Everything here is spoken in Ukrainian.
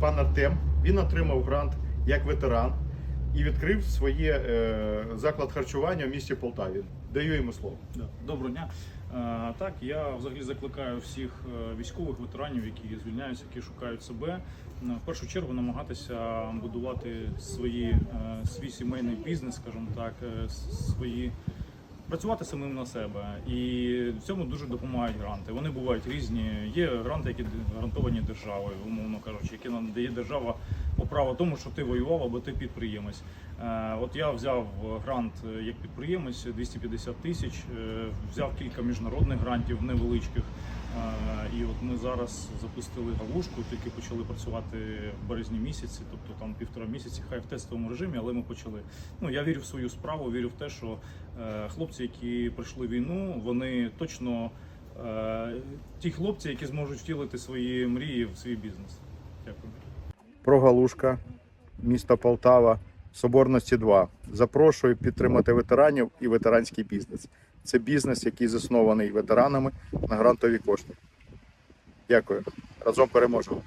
пан Артем. Він отримав грант як ветеран і відкрив своє е, заклад харчування в місті Полтаві. Даю йому слово. Доброго дня. Е, Так, я взагалі закликаю всіх е, військових ветеранів, які звільняються, які шукають себе, е, в першу чергу намагатися будувати свої, свій сімейний бізнес, скажімо так, свої. Працювати самим на себе, і в цьому дуже допомагають гранти. Вони бувають різні. Є гранти, які гарантовані державою, умовно кажучи, які нам дає держава по праву тому, що ти воював або ти підприємець. Е, От я взяв грант е, як підприємець 250 тисяч, е, взяв кілька міжнародних грантів невеличких. І от ми зараз запустили галушку, тільки почали працювати в березні місяці, тобто там півтора місяці, хай в тестовому режимі, але ми почали. Ну я вірю в свою справу, вірю в те, що е, хлопці, які пройшли війну, вони точно е, ті хлопці, які зможуть втілити свої мрії в свій бізнес. Дякую. Прогалушка, місто Полтава, Соборності 2. Запрошую підтримати ветеранів і ветеранський бізнес. Це бізнес, який заснований ветеранами на грантові кошти. Дякую. Разом переможемо.